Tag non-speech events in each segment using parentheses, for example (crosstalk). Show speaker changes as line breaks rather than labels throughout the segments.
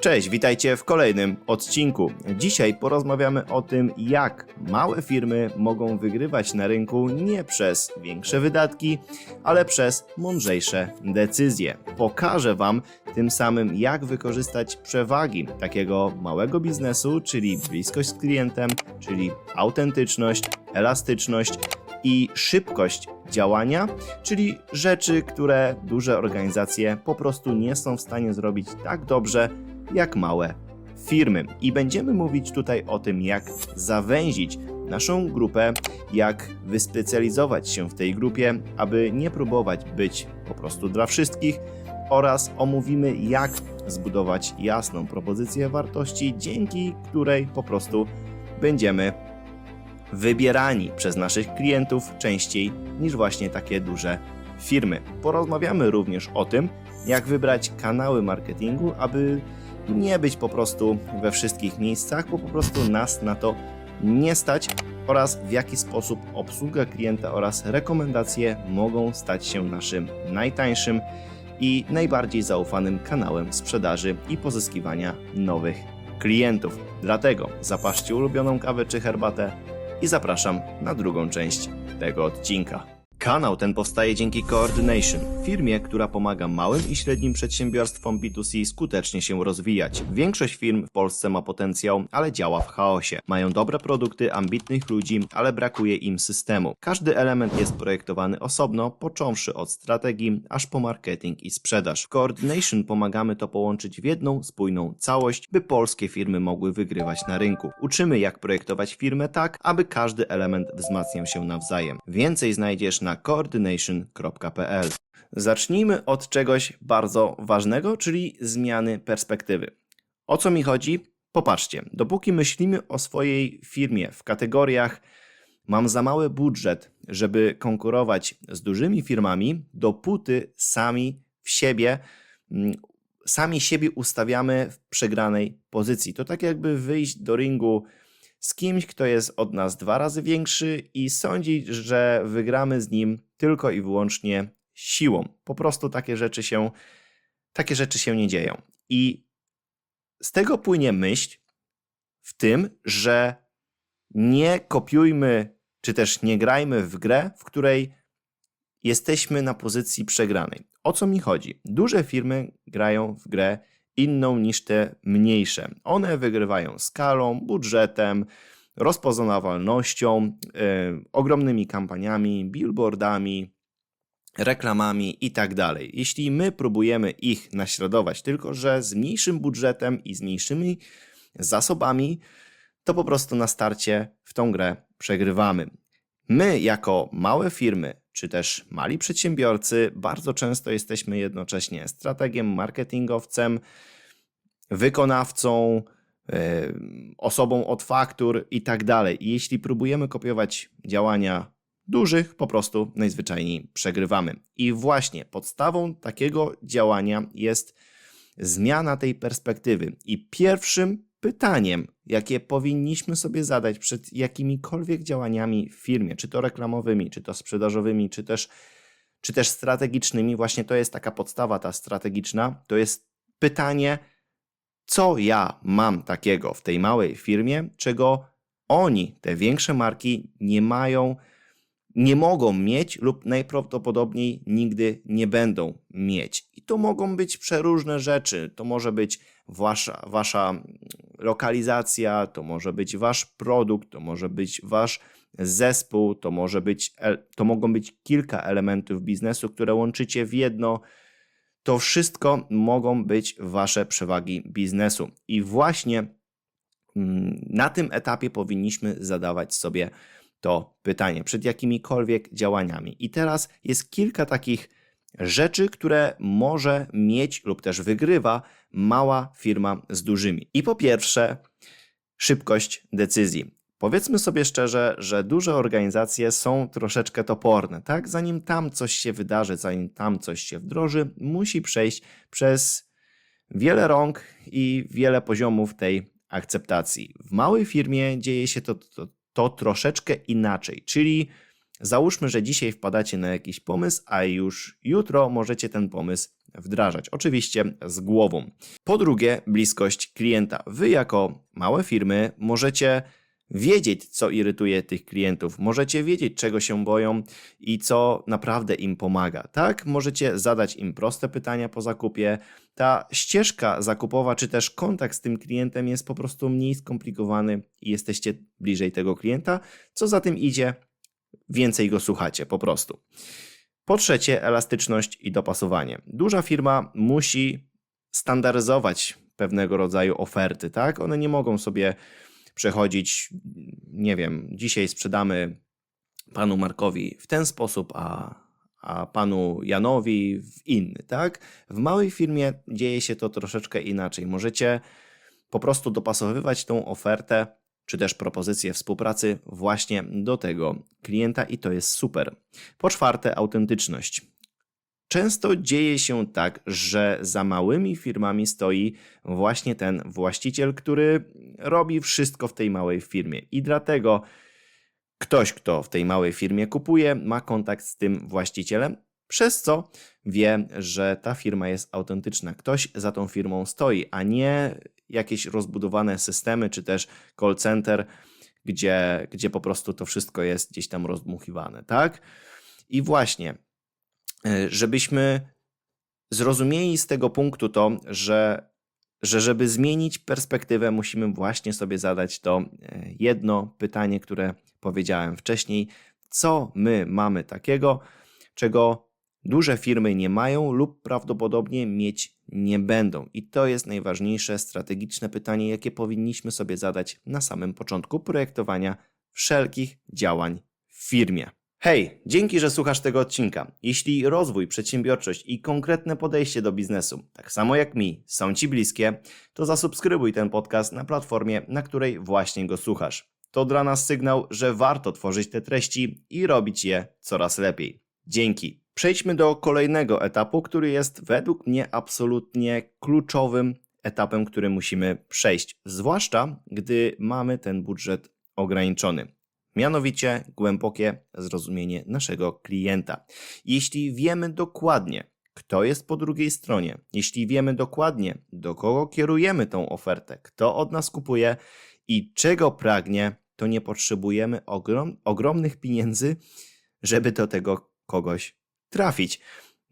Cześć, witajcie w kolejnym odcinku. Dzisiaj porozmawiamy o tym, jak małe firmy mogą wygrywać na rynku nie przez większe wydatki, ale przez mądrzejsze decyzje. Pokażę Wam tym samym, jak wykorzystać przewagi takiego małego biznesu, czyli bliskość z klientem, czyli autentyczność, elastyczność i szybkość działania, czyli rzeczy, które duże organizacje po prostu nie są w stanie zrobić tak dobrze jak małe firmy. I będziemy mówić tutaj o tym, jak zawęzić naszą grupę, jak wyspecjalizować się w tej grupie, aby nie próbować być po prostu dla wszystkich oraz omówimy, jak zbudować jasną propozycję wartości, dzięki której po prostu będziemy wybierani przez naszych klientów częściej niż właśnie takie duże firmy. Porozmawiamy również o tym, jak wybrać kanały marketingu, aby nie być po prostu we wszystkich miejscach, bo po prostu nas na to nie stać oraz w jaki sposób obsługa klienta oraz rekomendacje mogą stać się naszym najtańszym i najbardziej zaufanym kanałem sprzedaży i pozyskiwania nowych klientów. Dlatego zapaszcie ulubioną kawę czy herbatę i zapraszam na drugą część tego odcinka. Kanał ten powstaje dzięki Coordination, firmie, która pomaga małym i średnim przedsiębiorstwom B2C skutecznie się rozwijać. Większość firm w Polsce ma potencjał, ale działa w chaosie. Mają dobre produkty, ambitnych ludzi, ale brakuje im systemu. Każdy element jest projektowany osobno, począwszy od strategii, aż po marketing i sprzedaż. W Coordination pomagamy to połączyć w jedną, spójną całość, by polskie firmy mogły wygrywać na rynku. Uczymy jak projektować firmę tak, aby każdy element wzmacniał się nawzajem. Więcej znajdziesz na coordination.pl. Zacznijmy od czegoś bardzo ważnego, czyli zmiany perspektywy. O co mi chodzi? Popatrzcie, dopóki myślimy o swojej firmie w kategoriach mam za mały budżet, żeby konkurować z dużymi firmami, dopóty sami w siebie, mm, sami siebie ustawiamy w przegranej pozycji. To tak jakby wyjść do ringu z kimś, kto jest od nas dwa razy większy i sądzić, że wygramy z nim tylko i wyłącznie siłą. Po prostu takie rzeczy się, takie rzeczy się nie dzieją. I z tego płynie myśl w tym, że nie kopiujmy, czy też nie grajmy w grę, w której jesteśmy na pozycji przegranej. O co mi chodzi? Duże firmy grają w grę inną niż te mniejsze. One wygrywają skalą, budżetem, rozpoznawalnością, yy, ogromnymi kampaniami, billboardami, reklamami i tak dalej. Jeśli my próbujemy ich naśladować, tylko że z mniejszym budżetem i z mniejszymi zasobami, to po prostu na starcie w tą grę przegrywamy. My, jako małe firmy, czy też mali przedsiębiorcy, bardzo często jesteśmy jednocześnie strategiem, marketingowcem, wykonawcą, osobą od faktur i tak dalej. I jeśli próbujemy kopiować działania dużych, po prostu najzwyczajniej przegrywamy. I właśnie podstawą takiego działania jest zmiana tej perspektywy. I pierwszym pytaniem, jakie powinniśmy sobie zadać przed jakimikolwiek działaniami w firmie, czy to reklamowymi, czy to sprzedażowymi, czy też, czy też strategicznymi, właśnie to jest taka podstawa, ta strategiczna, to jest pytanie, co ja mam takiego w tej małej firmie, czego oni, te większe marki, nie mają, nie mogą mieć lub najprawdopodobniej nigdy nie będą mieć. I to mogą być przeróżne rzeczy. To może być wasza, wasza lokalizacja, to może być wasz produkt, to może być wasz zespół, to, może być, to mogą być kilka elementów biznesu, które łączycie w jedno. To wszystko mogą być wasze przewagi biznesu. I właśnie mm, na tym etapie powinniśmy zadawać sobie to pytanie przed jakimikolwiek działaniami. I teraz jest kilka takich rzeczy, które może mieć lub też wygrywa mała firma z dużymi. I po pierwsze, szybkość decyzji. Powiedzmy sobie szczerze, że duże organizacje są troszeczkę toporne, tak? Zanim tam coś się wydarzy, zanim tam coś się wdroży, musi przejść przez wiele rąk i wiele poziomów tej akceptacji. W małej firmie dzieje się to, to, to troszeczkę inaczej, czyli Załóżmy, że dzisiaj wpadacie na jakiś pomysł, a już jutro możecie ten pomysł wdrażać. Oczywiście z głową. Po drugie, bliskość klienta. Wy, jako małe firmy, możecie wiedzieć, co irytuje tych klientów, możecie wiedzieć, czego się boją i co naprawdę im pomaga. Tak, możecie zadać im proste pytania po zakupie. Ta ścieżka zakupowa, czy też kontakt z tym klientem jest po prostu mniej skomplikowany i jesteście bliżej tego klienta. Co za tym idzie, więcej go słuchacie po prostu. Po trzecie, elastyczność i dopasowanie. Duża firma musi standaryzować pewnego rodzaju oferty, tak? One nie mogą sobie przechodzić, nie wiem, dzisiaj sprzedamy panu Markowi w ten sposób, a, a panu Janowi w inny, tak? W małej firmie dzieje się to troszeczkę inaczej. Możecie po prostu dopasowywać tą ofertę czy też propozycję współpracy właśnie do tego klienta i to jest super. Po czwarte, autentyczność. Często dzieje się tak, że za małymi firmami stoi właśnie ten właściciel, który robi wszystko w tej małej firmie. I dlatego ktoś, kto w tej małej firmie kupuje, ma kontakt z tym właścicielem, przez co wie, że ta firma jest autentyczna. Ktoś za tą firmą stoi, a nie jakieś rozbudowane systemy czy też call center, gdzie, gdzie po prostu to wszystko jest gdzieś tam rozdmuchiwane, tak? I właśnie E, żebyśmy zrozumieli z tego punktu to, że, że żeby zmienić perspektywę, musimy właśnie sobie zadać to e, jedno pytanie, które powiedziałem wcześniej: co my mamy takiego, czego duże firmy nie mają lub prawdopodobnie mieć nie będą? I to jest najważniejsze strategiczne pytanie, jakie powinniśmy sobie zadać na samym początku projektowania wszelkich działań w firmie. Hej, dzięki, że słuchasz tego odcinka. Jeśli rozwój, przedsiębiorczość i konkretne podejście do biznesu, tak samo jak mi, są Ci bliskie, to zasubskrybuj ten podcast na platformie, na której właśnie go słuchasz. To dla nas sygnał, że warto tworzyć te treści i robić je coraz lepiej. Dzięki. Przejdźmy do kolejnego etapu, który jest według mnie absolutnie kluczowym etapem, który musimy przejść, zwłaszcza gdy mamy ten budżet ograniczony mianowicie głębokie zrozumienie naszego klienta. Jeśli wiemy dokładnie, kto jest po drugiej stronie, jeśli wiemy dokładnie, do kogo kierujemy tą ofertę, kto od nas kupuje i czego pragnie, to nie potrzebujemy ogrom, ogromnych pieniędzy, żeby do tego kogoś trafić.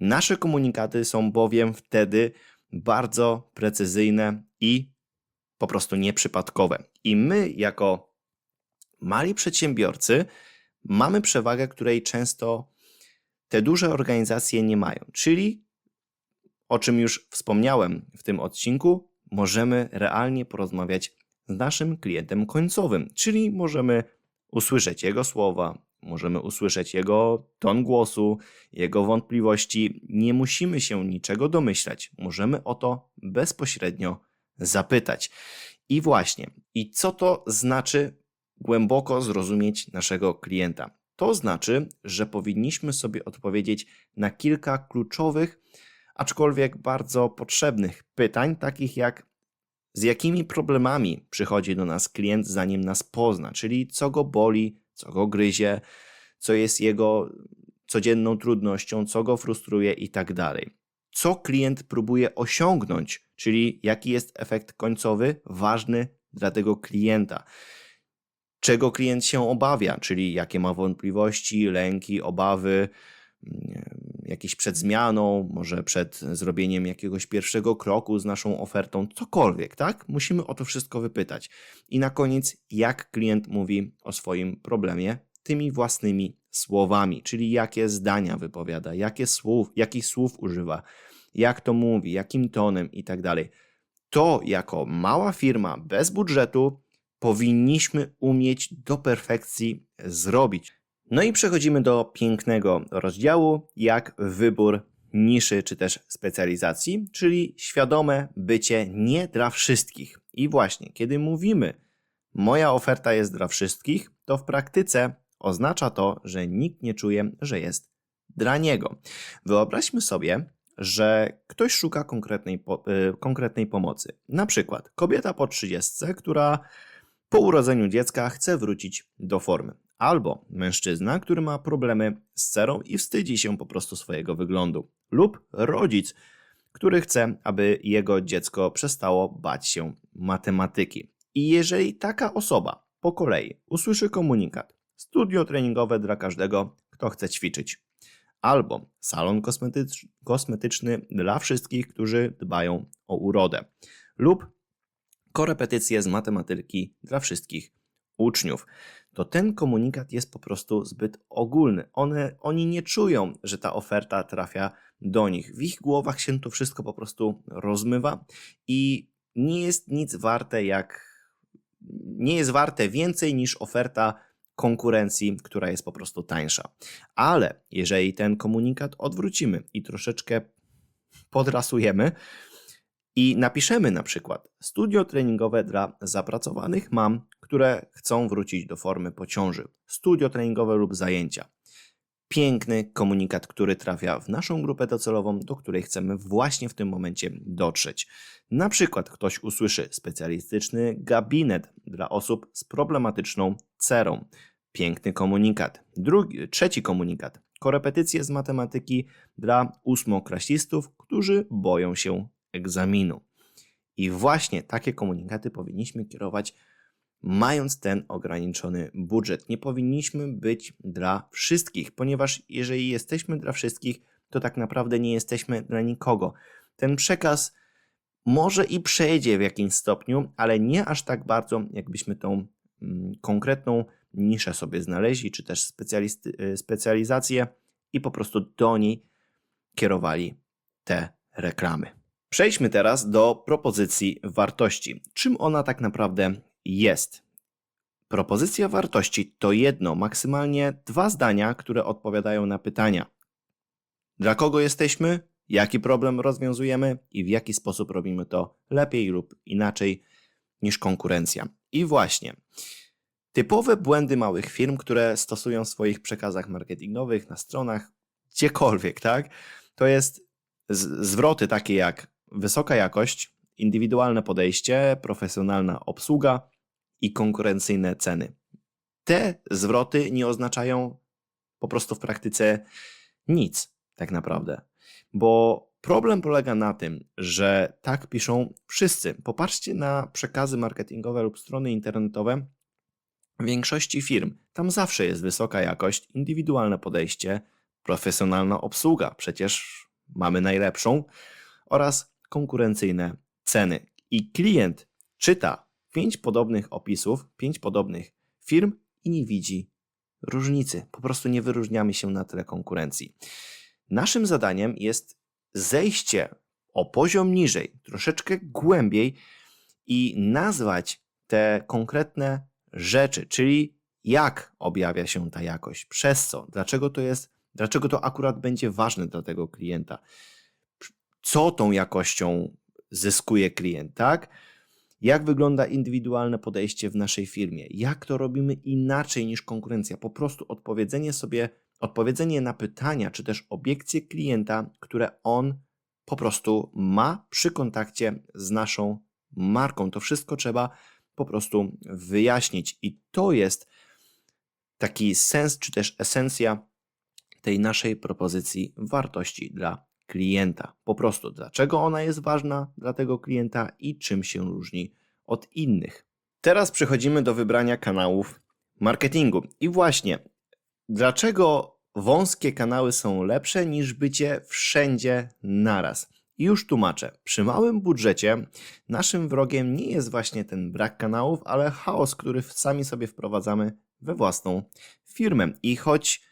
Nasze komunikaty są bowiem wtedy bardzo precyzyjne i po prostu nieprzypadkowe. I my, jako mali przedsiębiorcy mamy przewagę, której często te duże organizacje nie mają. Czyli, o czym już wspomniałem w tym odcinku, możemy realnie porozmawiać z naszym klientem końcowym, czyli możemy usłyszeć jego słowa, możemy usłyszeć jego ton głosu, jego wątpliwości. Nie musimy się niczego domyślać, możemy o to bezpośrednio zapytać. I właśnie, i co to znaczy głęboko zrozumieć naszego klienta. To znaczy, że powinniśmy sobie odpowiedzieć na kilka kluczowych, aczkolwiek bardzo potrzebnych pytań, takich jak z jakimi problemami przychodzi do nas klient, zanim nas pozna, czyli co go boli, co go gryzie, co jest jego codzienną trudnością, co go frustruje i tak dalej. Co klient próbuje osiągnąć, czyli jaki jest efekt końcowy ważny dla tego klienta czego klient się obawia, czyli jakie ma wątpliwości, lęki, obawy, jakieś przed zmianą, może przed zrobieniem jakiegoś pierwszego kroku z naszą ofertą, cokolwiek, tak? Musimy o to wszystko wypytać. I na koniec, jak klient mówi o swoim problemie tymi własnymi słowami, czyli jakie zdania wypowiada, jakie słów, jakich słów używa, jak to mówi, jakim tonem i tak dalej. To jako mała firma bez budżetu powinniśmy umieć do perfekcji zrobić. No i przechodzimy do pięknego rozdziału, jak wybór niszy czy też specjalizacji, czyli świadome bycie nie dla wszystkich. I właśnie, kiedy mówimy, moja oferta jest dla wszystkich, to w praktyce oznacza to, że nikt nie czuje, że jest dla niego. Wyobraźmy sobie, że ktoś szuka konkretnej, po, yy, konkretnej pomocy. Na przykład kobieta po 30, która po urodzeniu dziecka chce wrócić do formy. Albo mężczyzna, który ma problemy z cerą i wstydzi się po prostu swojego wyglądu. Lub rodzic, który chce, aby jego dziecko przestało bać się matematyki. I jeżeli taka osoba po kolei usłyszy komunikat studio treningowe dla każdego, kto chce ćwiczyć, albo salon kosmetycz- kosmetyczny dla wszystkich, którzy dbają o urodę, lub korepetycje z matematyki dla wszystkich uczniów, to ten komunikat jest po prostu zbyt ogólny. One, oni nie czują, że ta oferta trafia do nich. W ich głowach się to wszystko po prostu rozmywa i nie jest nic warte jak nie jest warte więcej niż oferta konkurencji, która jest po prostu tańsza. Ale jeżeli ten komunikat odwrócimy i troszeczkę podrasujemy i napiszemy na przykład studio treningowe dla zapracowanych mam, które chcą wrócić do formy po ciąży, studio treningowe lub zajęcia. Piękny komunikat, który trafia w naszą grupę docelową, do której chcemy właśnie w tym momencie dotrzeć. Na przykład ktoś usłyszy specjalistyczny gabinet dla osób z problematyczną cerą. Piękny komunikat. Drugi, trzeci komunikat. Korepetycje z matematyki dla ósmoklasistów, którzy boją się egzaminu. I właśnie takie komunikaty powinniśmy kierować, mając ten ograniczony budżet. Nie powinniśmy być dla wszystkich, ponieważ jeżeli jesteśmy dla wszystkich, to tak naprawdę nie jesteśmy dla nikogo. Ten przekaz może i przejdzie w jakimś stopniu, ale nie aż tak bardzo, jakbyśmy tą mm, konkretną niszę sobie znaleźli, czy też specjalisty, specjalizację i po prostu do niej kierowali te reklamy. Przejdźmy teraz do propozycji wartości. Czym ona tak naprawdę jest? Propozycja wartości to jedno, maksymalnie dwa zdania, które odpowiadają na pytania: dla kogo jesteśmy, jaki problem rozwiązujemy i w jaki sposób robimy to lepiej lub inaczej niż konkurencja. I właśnie. Typowe błędy małych firm, które stosują w swoich przekazach marketingowych, na stronach, gdziekolwiek, tak? To jest zwroty takie jak wysoka jakość, indywidualne podejście, profesjonalna obsługa i konkurencyjne ceny. Te zwroty nie oznaczają po prostu w praktyce nic, tak naprawdę. Bo problem polega na tym, że tak piszą wszyscy. Popatrzcie na przekazy marketingowe lub strony internetowe większości firm. Tam zawsze jest wysoka jakość, indywidualne podejście, profesjonalna obsługa, przecież mamy najlepszą, oraz konkurencyjne ceny. I klient czyta pięć podobnych opisów, pięć podobnych firm i nie widzi różnicy. Po prostu nie wyróżniamy się na tle konkurencji. Naszym zadaniem jest zejście o poziom niżej, troszeczkę głębiej i nazwać te konkretne rzeczy, czyli jak objawia się ta jakość, przez co, dlaczego to jest, dlaczego to akurat będzie ważne dla tego klienta, co tą jakością zyskuje klient, tak? Jak wygląda indywidualne podejście w naszej firmie? Jak to robimy inaczej niż konkurencja? Po prostu odpowiedzenie sobie, odpowiedzenie na pytania, czy też obiekcje klienta, które on po prostu ma przy kontakcie z naszą marką. To wszystko trzeba po prostu wyjaśnić. I to jest taki sens, czy też esencja tej naszej propozycji wartości dla klienta. Po prostu dlaczego ona jest ważna dla tego klienta i czym się różni od innych. Teraz przechodzimy do wybrania kanałów marketingu. I właśnie, dlaczego wąskie kanały są lepsze niż bycie wszędzie naraz? I już tłumaczę. Przy małym budżecie naszym wrogiem nie jest właśnie ten brak kanałów, ale chaos, który sami sobie wprowadzamy we własną firmę. I choć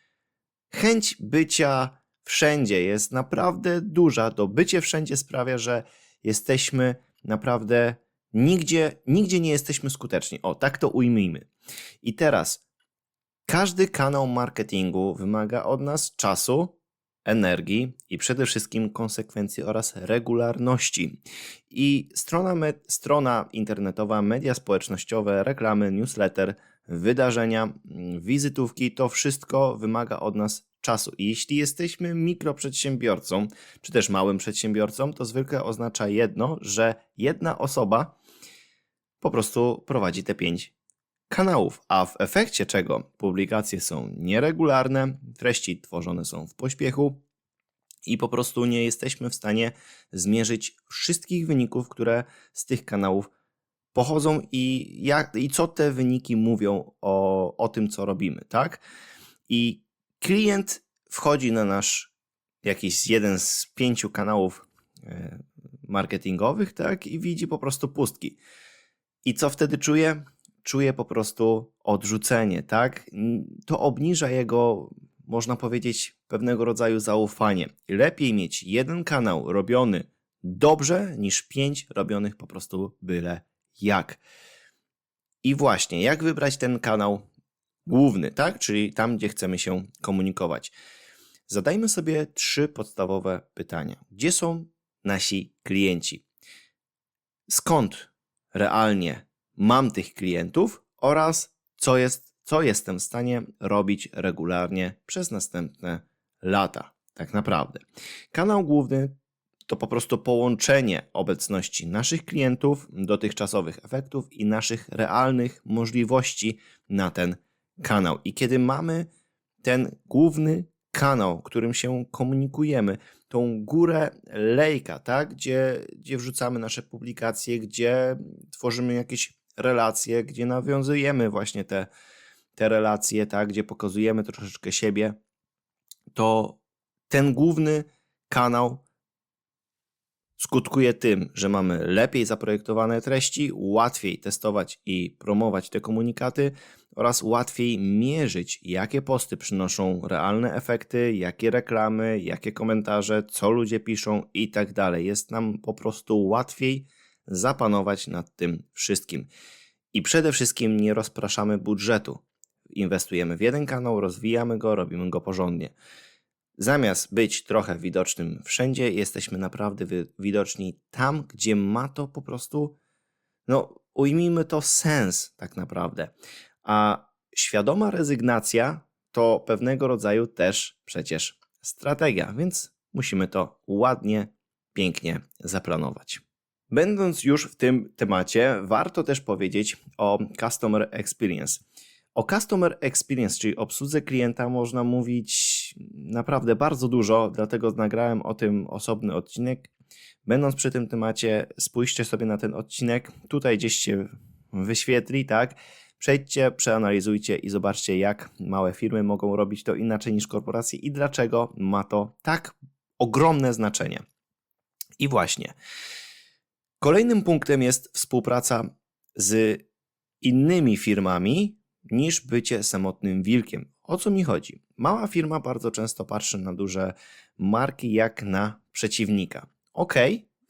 chęć bycia wszędzie jest naprawdę duża, to bycie wszędzie sprawia, że jesteśmy naprawdę nigdzie, nigdzie nie jesteśmy skuteczni. O, tak to ujmijmy. I teraz każdy kanał marketingu wymaga od nas czasu, energii i przede wszystkim konsekwencji oraz regularności. I strona, strona internetowa, media społecznościowe, reklamy, newsletter, wydarzenia, wizytówki to wszystko wymaga od nas czasu. I jeśli jesteśmy mikroprzedsiębiorcą, czy też małym przedsiębiorcą, to zwykle oznacza jedno, że jedna osoba po prostu prowadzi te pięć kanałów, a w efekcie czego publikacje są nieregularne, treści tworzone są w pośpiechu i po prostu nie jesteśmy w stanie zmierzyć wszystkich wyników, które z tych kanałów pochodzą i, jak, i co te wyniki mówią o, o tym, co robimy, tak? I klient wchodzi na nasz jakiś jeden z pięciu kanałów e, marketingowych, tak? I widzi po prostu pustki. I co wtedy czuje? Czuje po prostu odrzucenie, tak? To obniża jego, można powiedzieć, pewnego rodzaju zaufanie. Lepiej mieć jeden kanał robiony dobrze, niż pięć robionych po prostu byle jak. I właśnie, jak wybrać ten kanał główny, tak? Czyli tam, gdzie chcemy się komunikować. Zadajmy sobie trzy podstawowe pytania. Gdzie są nasi klienci? Skąd realnie mam tych klientów oraz co, jest, co jestem w stanie robić regularnie przez następne lata, tak naprawdę. Kanał główny to po prostu połączenie obecności naszych klientów, dotychczasowych efektów i naszych realnych możliwości na ten kanał. I kiedy mamy ten główny kanał, którym się komunikujemy, tą górę lejka, tak? gdzie, gdzie wrzucamy nasze publikacje, gdzie tworzymy jakieś relacje, gdzie nawiązujemy właśnie te, te relacje, tak? gdzie pokazujemy troszeczkę siebie, to ten główny kanał skutkuje tym, że mamy lepiej zaprojektowane treści, łatwiej testować i promować te komunikaty oraz łatwiej mierzyć, jakie posty przynoszą realne efekty, jakie reklamy, jakie komentarze, co ludzie piszą i tak dalej. Jest nam po prostu łatwiej zapanować nad tym wszystkim. I przede wszystkim nie rozpraszamy budżetu. Inwestujemy w jeden kanał, rozwijamy go, robimy go porządnie. Zamiast być trochę widocznym wszędzie, jesteśmy naprawdę widoczni tam, gdzie ma to po prostu, no ujmijmy to sens tak naprawdę. A świadoma rezygnacja to pewnego rodzaju też przecież strategia, więc musimy to ładnie, pięknie zaplanować. Będąc już w tym temacie, warto też powiedzieć o Customer Experience. O Customer Experience, czyli obsłudze klienta, można mówić naprawdę bardzo dużo, dlatego nagrałem o tym osobny odcinek. Będąc przy tym temacie, spójrzcie sobie na ten odcinek. Tutaj gdzieś się wyświetli, tak? Przejdźcie, przeanalizujcie i zobaczcie, jak małe firmy mogą robić to inaczej niż korporacje i dlaczego ma to tak ogromne znaczenie. I właśnie. Kolejnym punktem jest współpraca z innymi firmami niż bycie samotnym wilkiem. O co mi chodzi? Mała firma bardzo często patrzy na duże marki jak na przeciwnika. Ok,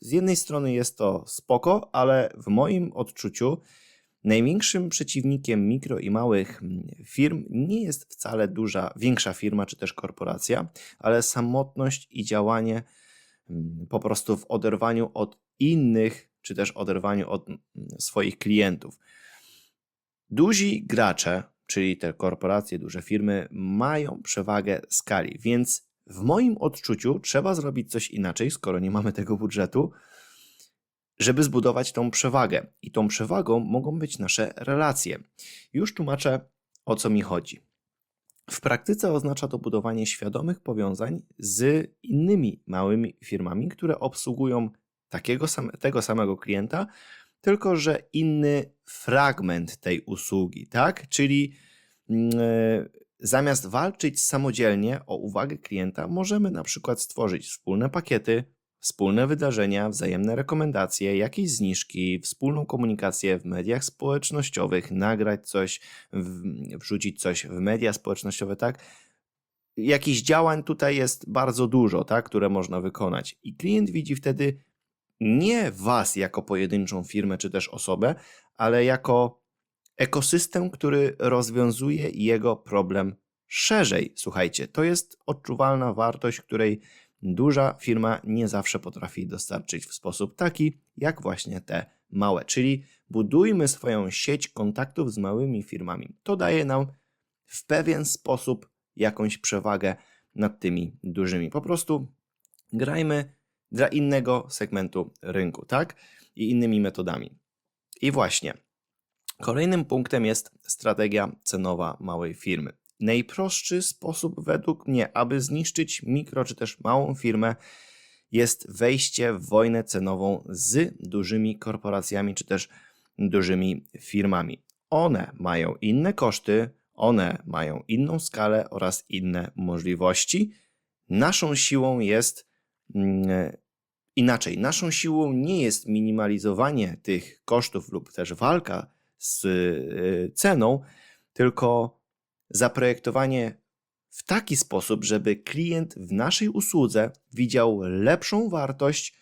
z jednej strony jest to spoko, ale w moim odczuciu największym przeciwnikiem mikro i małych mm, firm nie jest wcale duża, większa firma czy też korporacja, ale samotność i działanie mm, po prostu w oderwaniu od innych, czy też oderwaniu od mm, swoich klientów. Duzi gracze czyli te korporacje, duże firmy, mają przewagę skali, więc w moim odczuciu trzeba zrobić coś inaczej, skoro nie mamy tego budżetu, żeby zbudować tą przewagę. I tą przewagą mogą być nasze relacje. Już tłumaczę, o co mi chodzi. W praktyce oznacza to budowanie świadomych powiązań z innymi małymi firmami, które obsługują takiego sam, tego samego klienta, tylko że inny fragment tej usługi, tak? Czyli e, zamiast walczyć samodzielnie o uwagę klienta, możemy na przykład stworzyć wspólne pakiety, wspólne wydarzenia, wzajemne rekomendacje, jakieś zniżki, wspólną komunikację w mediach społecznościowych, nagrać coś, wrzucić coś w media społecznościowe, tak? Jakichś działań tutaj jest bardzo dużo, tak, które można wykonać. I klient widzi wtedy nie Was jako pojedynczą firmę czy też osobę, ale jako ekosystem, który rozwiązuje jego problem szerzej. Słuchajcie, to jest odczuwalna wartość, której duża firma nie zawsze potrafi dostarczyć w sposób taki, jak właśnie te małe. Czyli budujmy swoją sieć kontaktów z małymi firmami. To daje nam w pewien sposób jakąś przewagę nad tymi dużymi. Po prostu grajmy dla innego segmentu rynku, tak? I innymi metodami. I właśnie, kolejnym punktem jest strategia cenowa małej firmy. Najprostszy sposób według mnie, aby zniszczyć mikro czy też małą firmę, jest wejście w wojnę cenową z dużymi korporacjami czy też dużymi firmami. One mają inne koszty, one mają inną skalę oraz inne możliwości. Naszą siłą jest mm, inaczej. Naszą siłą nie jest minimalizowanie tych kosztów lub też walka z y, ceną, tylko zaprojektowanie w taki sposób, żeby klient w naszej usłudze widział lepszą wartość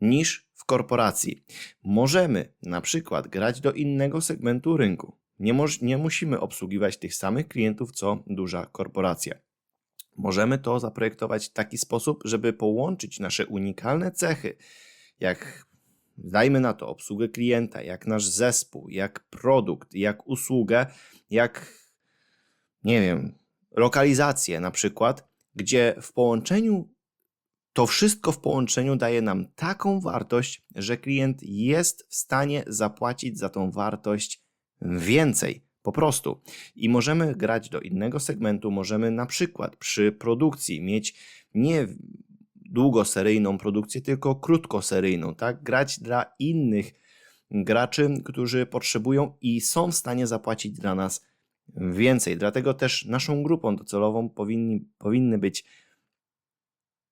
niż w korporacji. Możemy na przykład grać do innego segmentu rynku. Nie, nie musimy obsługiwać tych samych klientów co duża korporacja. Możemy to zaprojektować w taki sposób, żeby połączyć nasze unikalne cechy, jak dajmy na to obsługę klienta, jak nasz zespół, jak produkt, jak usługę, jak nie wiem, lokalizację na przykład, gdzie w połączeniu to wszystko w połączeniu daje nam taką wartość, że klient jest w stanie zapłacić za tą wartość więcej. Po prostu. I możemy grać do innego segmentu. Możemy na przykład przy produkcji mieć nie długoseryjną produkcję, tylko krótkoseryjną, tak? Grać dla innych graczy, którzy potrzebują i są w stanie zapłacić dla nas więcej. Dlatego też naszą grupą docelową powinni, powinny być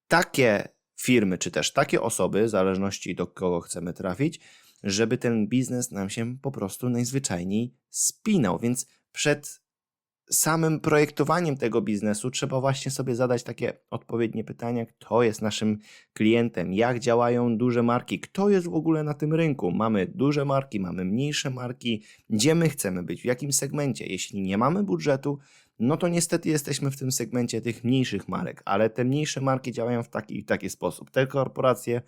takie firmy, czy też takie osoby, w zależności do kogo chcemy trafić, żeby ten biznes nam się po prostu najzwyczajniej spinał. Więc przed samym projektowaniem tego biznesu trzeba właśnie sobie zadać takie odpowiednie pytania, kto jest naszym klientem, jak działają duże marki, kto jest w ogóle na tym rynku. Mamy duże marki, mamy mniejsze marki, gdzie my chcemy być, w jakim segmencie. Jeśli nie mamy budżetu, no to niestety jesteśmy w tym segmencie tych mniejszych marek, ale te mniejsze marki działają w taki, w taki sposób. Te korporacje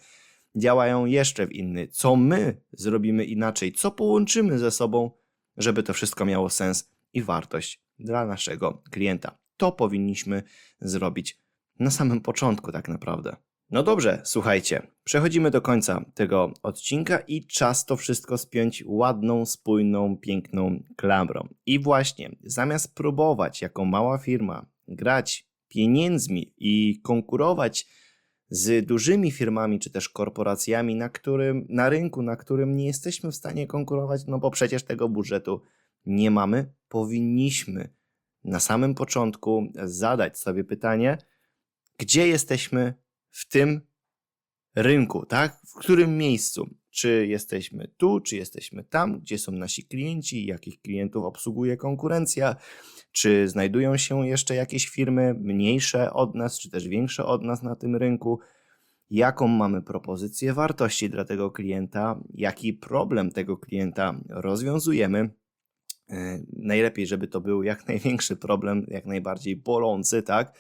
działają jeszcze w inny. Co my zrobimy inaczej, co połączymy ze sobą, żeby to wszystko miało sens i wartość dla naszego klienta. To powinniśmy zrobić na samym początku, tak naprawdę. No dobrze, słuchajcie, przechodzimy do końca tego odcinka i czas to wszystko spiąć ładną, spójną, piękną klamrą. I właśnie, zamiast próbować jako mała firma grać pieniędzmi i konkurować z dużymi firmami czy też korporacjami, na, którym, na rynku, na którym nie jesteśmy w stanie konkurować, no bo przecież tego budżetu nie mamy, powinniśmy na samym początku zadać sobie pytanie, gdzie jesteśmy w tym rynku, tak? W którym miejscu? Czy jesteśmy tu, czy jesteśmy tam, gdzie są nasi klienci, jakich klientów obsługuje konkurencja, czy znajdują się jeszcze jakieś firmy mniejsze od nas, czy też większe od nas na tym rynku? Jaką mamy propozycję wartości dla tego klienta, jaki problem tego klienta rozwiązujemy? E, najlepiej, żeby to był jak (laughs) największy problem, jak najbardziej bolący, tak?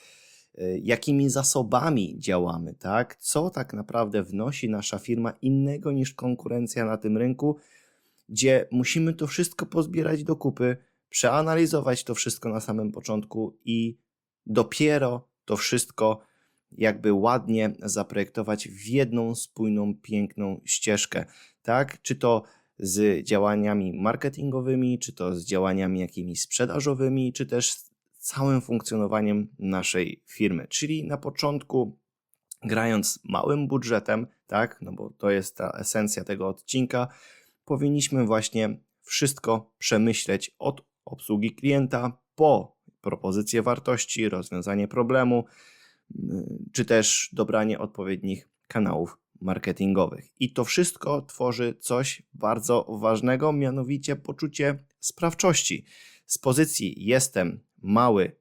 E, jakimi zasobami działamy, tak? Co tak naprawdę wnosi nasza firma innego niż konkurencja na tym rynku, gdzie musimy to wszystko pozbierać do kupy, przeanalizować to wszystko na samym początku i dopiero to wszystko jakby ładnie zaprojektować w jedną spójną, piękną ścieżkę, tak? Czy to z działaniami marketingowymi, czy to z działaniami jakimiś sprzedażowymi, czy też z całym funkcjonowaniem naszej firmy. Czyli na początku grając małym budżetem, tak, no bo to jest ta esencja tego odcinka, powinniśmy właśnie wszystko przemyśleć od obsługi klienta po propozycję wartości, rozwiązanie problemu, czy też dobranie odpowiednich kanałów marketingowych. I to wszystko tworzy coś bardzo ważnego, mianowicie poczucie sprawczości. Z pozycji jestem mały,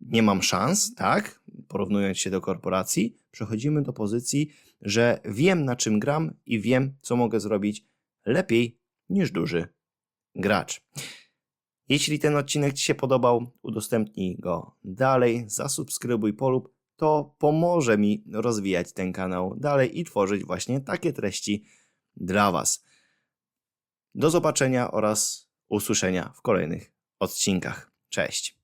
nie mam szans, tak? Porównując się do korporacji, przechodzimy do pozycji, że wiem na czym gram i wiem, co mogę zrobić lepiej niż duży gracz. Jeśli ten odcinek Ci się podobał, udostępnij go dalej, zasubskrybuj polub to pomoże mi rozwijać ten kanał dalej i tworzyć właśnie takie treści dla Was. Do zobaczenia oraz usłyszenia w kolejnych odcinkach. Cześć.